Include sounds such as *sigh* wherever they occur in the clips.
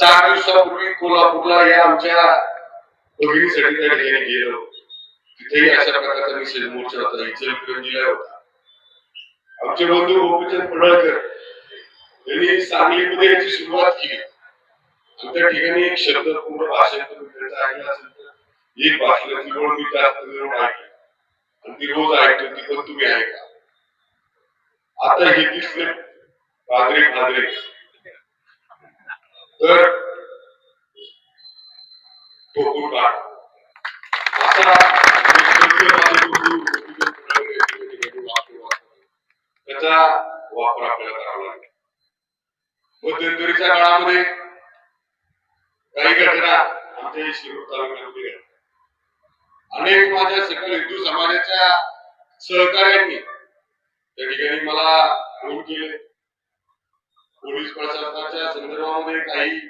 चार दिवसापूर्वी कोल्हापूरला या आमच्या भगिनीसाठी त्या ठिकाणी गेलो. तिथेही अशा प्रकारचा निषेध मोर्चा होता. इचलकरंजीला होता. आमचे बंधू गोपीचंद पडळकर यांनी सांगलीमध्ये याची सुरुवात केली. त्या ठिकाणी एक शब्द पूर्ण भाषण तुम्ही त्यांचं ऐकलं असेल तर एक भाषण ती रोड मी जास्त जरूर ऐकली. आणि ती रोज ऐकतो ती पण तुम्ही ऐका. आता हे दिसले पादरे फादरे तर ठोकून काढ असा त्याचा वापर आपल्याला करावा लागेल. मध्यंतरीच्या काळामध्ये काही घटना आमच्या शिरूर तालुक्यामध्ये घडल्या. अनेक माझ्या सकल हिंदू समाजाच्या सहकार्यांनी त्या ठिकाणी मला फोन केले. पोलीस प्रशासनाच्या संदर्भामध्ये काही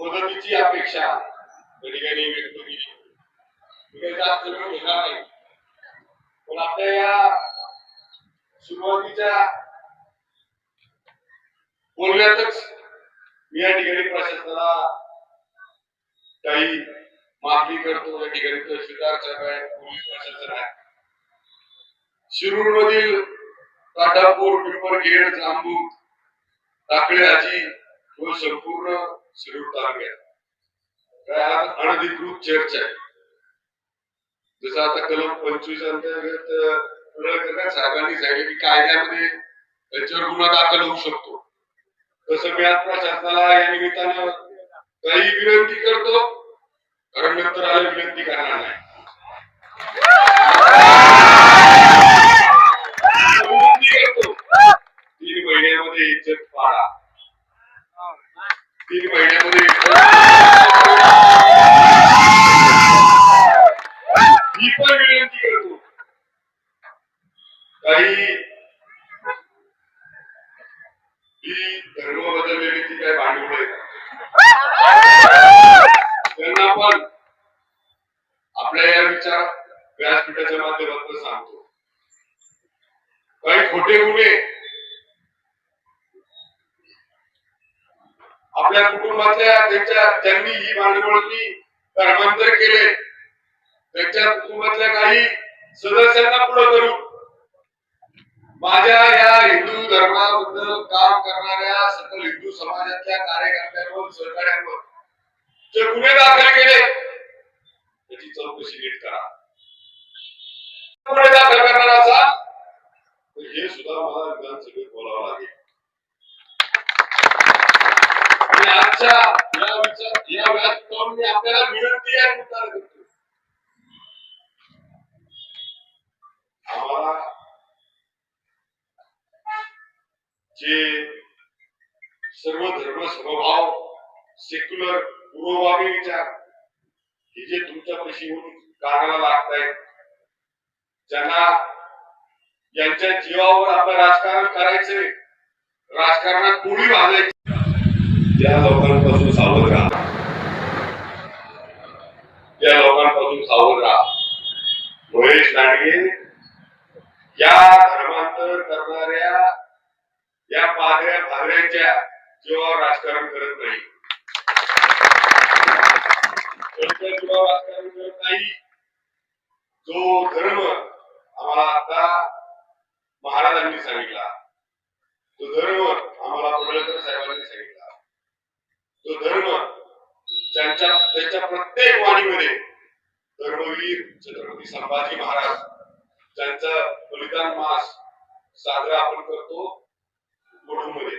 मदतीची अपेक्षा त्या ठिकाणी व्यक्त केली. जास्त वेळ घेणार नाही. पण आपल्या या सुरुवातीच्या बोलण्यातच मी या ठिकाणी प्रशासनाला काही मागणी करतो. या ठिकाणी तहसीलदार साहेब आहेत पोलीस प्रशासन आहे. शिरूर मधील काटापूर पिंपरखेड जांबूक टाकळे आजी. तो संपूर्ण शिरूर तालुक्यात अनधिकृत चर्च आहे. जसं आता कलम पंचवीस अंतर्गत साहेबांनी सांगितलं की कायद्यामध्ये त्यांच्यावर गुन्हा दाखल होऊ शकतो. तसं मी आत्ता शासनाला या निमित्तानं काही विनंती करतो. कारण नंतर आले विनंती करणार नाही विनंती करतो तीन महिन्यामध्ये इज्जत पाडा तीन महिन्यामध्ये ही पण विनंती करतो काही ही धर्म बदललेली ती काय भांडवल आहे त्यांना पण आपल्या या विचार व्यासपीठाच्या माध्यमातून सांगतो काही खोटे गुन्हे आपल्या त्यांच्या त्यांनी ही भांडवळी धर्मांतर केले. त्यांच्या कुटुंबातल्या काही सदस्यांना पुढे करून माझ्या या हिंदू धर्माबद्दल काम करणाऱ्या सकल हिंदू समाजातल्या कार्यकर्त्यांवर सहकार्यांवर जे गुन्हे दाखल केले त्याची चौकशी नीट करा. गुन्हे दाखल करणार असा हे सुद्धा मला विधानसभेत बोलावं लागेल आणि आजच्या या विचार या व्यासपीठावर मी आपल्याला विनंती आहे मुद्दा करतो आम्हाला जे सर्व धर्म समभाव सेक्युलर पुरोगामी विचार हे जे तुमच्या पशी येऊन कानाला लागत आहेत ज्यांना यांच्या जीवावर आपलं राजकारण करायचंय राजकारणात कोणी वाजायची त्या लोकांपासून सावध राहा. त्या लोकांपासून सावध राहा. महेश लांडगे या धर्मांतर करणाऱ्या या पादऱ्या भादऱ्यांच्या जीवावर राजकारण करत नाही. जीवावर राजकारण करत नाही? जो धर्म आम्हाला आता महाराजांनी सांगितला. तो धर्म आम्हाला पडळकर साहेबांनी सांगितला तो धर्म ज्यांच्या त्याच्या मध्ये धर्मवीर छत्रपती संभाजी महाराज त्यांचा बलिदान मास साजरा आपण करतो मध्ये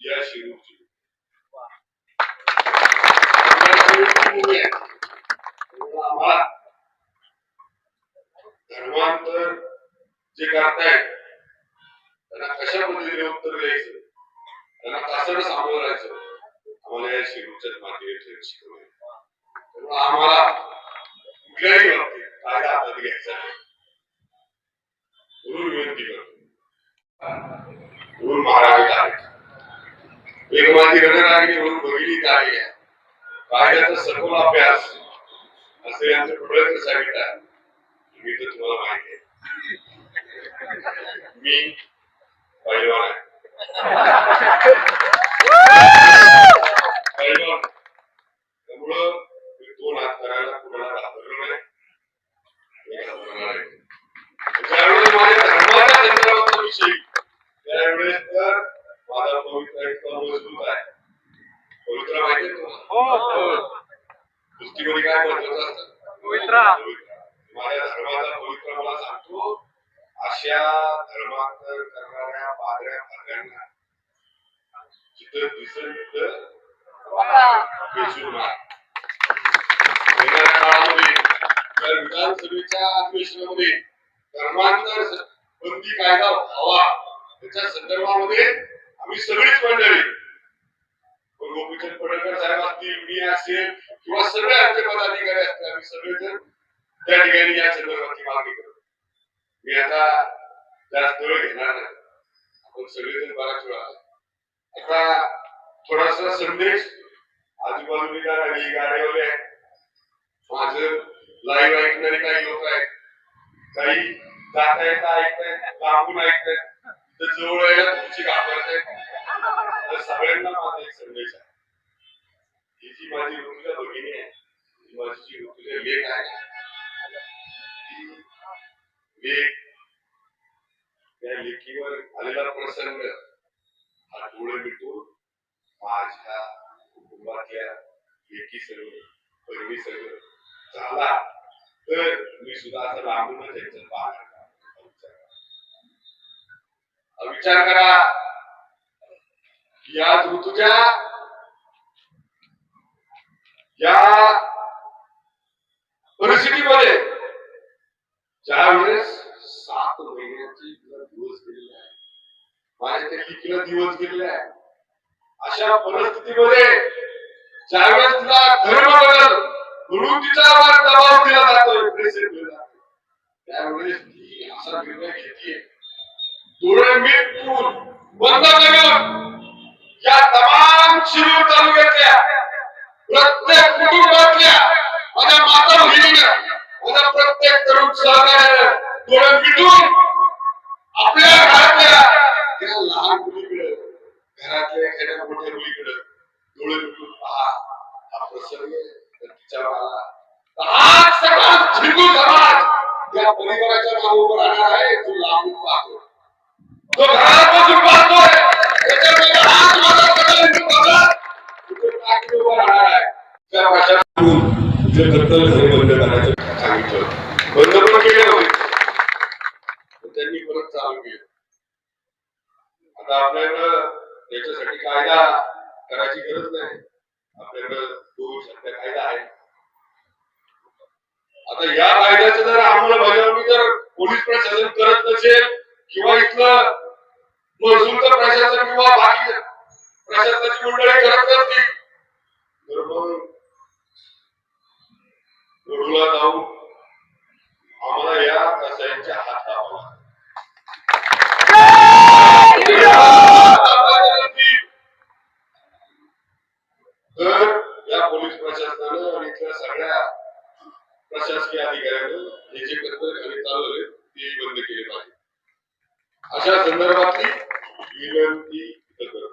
या शिरूरची आम्हाला धर्मांतर जे करतायत त्यांना कशा पद्धतीने उत्तर द्यायचं त्यांना कसं सामोरं राहायचं आम्हाला या शिरूरच्याच माध्यमातून शिकवलं त्यामुळे आम्हाला कुठल्याही बाबतीत कायदा हातात घ्यायचा म्हणून विनंती करतो. महाराज आहेत एक माझी रणरागिणी म्हणून भगिनी आहे. कायद्याचा सखोल अभ्यास असे यांचं पडळकर सांगितलं मी तर तुम्हाला माहिती आहे. मी पैलवान आहे. *laughs* कोण आज माझ्या धर्माच्या हो. पवित्र मला सांगतो अशा धर्मांतर करणाऱ्या पादऱ्या भागांना जिथं दिसेल तिथं येणाऱ्या काळामध्ये जर विधानसभेच्या अधिवेशनामध्ये धर्मांतर बंदी कायदा व्हावा त्याच्या संदर्भामध्ये आम्ही सगळीच मंडळी गोपीचंद पडळकर साहेब असतील मी असेल किंवा सगळे आमचे पदाधिकारी असतील आम्ही सगळेजण त्या ठिकाणी या संदर्भाची मागणी करतो मी आता जास्त वेळ घेणार नाही आपण सगळेजण बराच वेळ आला आता थोडासा संदेश आजूबाजूने गाडी गाड्यावाले आहेत माझं लाईव्ह ऐकणारे काही लोक आहेत. काही जाता येता ऐकतायत लांबून ऐकतायत. तर जवळ यायला तुमची घाबरतायत. तर सगळ्यांना माझा एक संदेश आहे. ही जी माझी ऋतुजा भगिनी आहे ही माझी जी ऋतुजा लेख आहे लेख त्या लेखीवर आलेला प्रसंग हा डोळे मिटून माझ्या कुटुंबातल्या लेखी सर्व बहिणी सर्व झाला. तर सुद्धा असं पाहणार विचार करा. या ऋतूच्या या परिस्थितीमध्ये ज्या वेळेस सात महिन्याची दिवस गेलेले आहे माझ्या त्या दिवस गेलेले आहे अशा परिस्थितीमध्ये ज्यावेळेस तुला धर्म बदल म्हणून तिच्यावर दबाव दिला जातोय प्रेशर दिलं जातोय. त्यावेळेस ती असा निर्णय घेते डोळे मिटून बंद करून या तमाम शिरूर तालुक्यातल्या प्रत्येक कुटुंबातल्या माझ्या माता भगिनीनं माझ्या प्रत्येक तरुण सहकार्यानं डोळे मिटून आपल्या घरातल्या त्या लहान मुलीकडे घरातल्या एखाद्या मोठ्या मुलीकडे डोळे मिटून पहा हा प्रसंग तर तिच्यावर आला तर आज सगळा हिंदू त्या या परिवाराच्या मागे उभं राहणार आहे तो लांबून पाहतो तो घरात बसून पाहतोय त्याच्यामध्ये हात माझा सगळा हिंदू तो तिथे टाकी राहणार आहे. त्या प्रशासनाकडून जे दत्तल घरे बंद करायचं सांगितलं. बंद पण केले होते. त्यांनी परत चालू केलं. आता आपल्याकडं त्याच्यासाठी कायदा करायची गरज नाही. आपल्याकडं दोन सध्या कायदा आहे. आता या कायद्याचं जर अंमलबजावणी जर पोलीस प्रशासन करत नसेल किंवा इथलं महसूलचं प्रशासन किंवा बाकी प्रशासनाची मंडळी करत नसतील. तर मग रोडला जाऊन आम्हाला या कसायांच्या हात लावावा तर या पोलीस प्रशासनानं आणि इथल्या सगळ्या प्रशासकीय अधिकाऱ्यांनी हे जे कर्तव्य आम्ही चालवले ते बंद केले पाहिजे. अशा संदर्भातली विनंती करतो.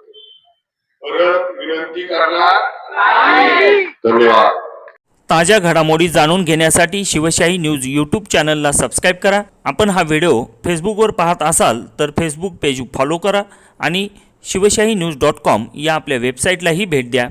परत विनंती करणार धन्यवाद. ताज्या घडामोडी जाणून घेण्यासाठी शिवशाही न्यूज यूट्यूब चॅनलला सबस्क्राईब करा. आपण हा व्हिडिओ फेसबुकवर पाहत असाल तर फेसबुक पेज फॉलो करा आणि शिवशाही न्यूज डॉट कॉम या आपल्या वेबसाईटलाही भेट द्या.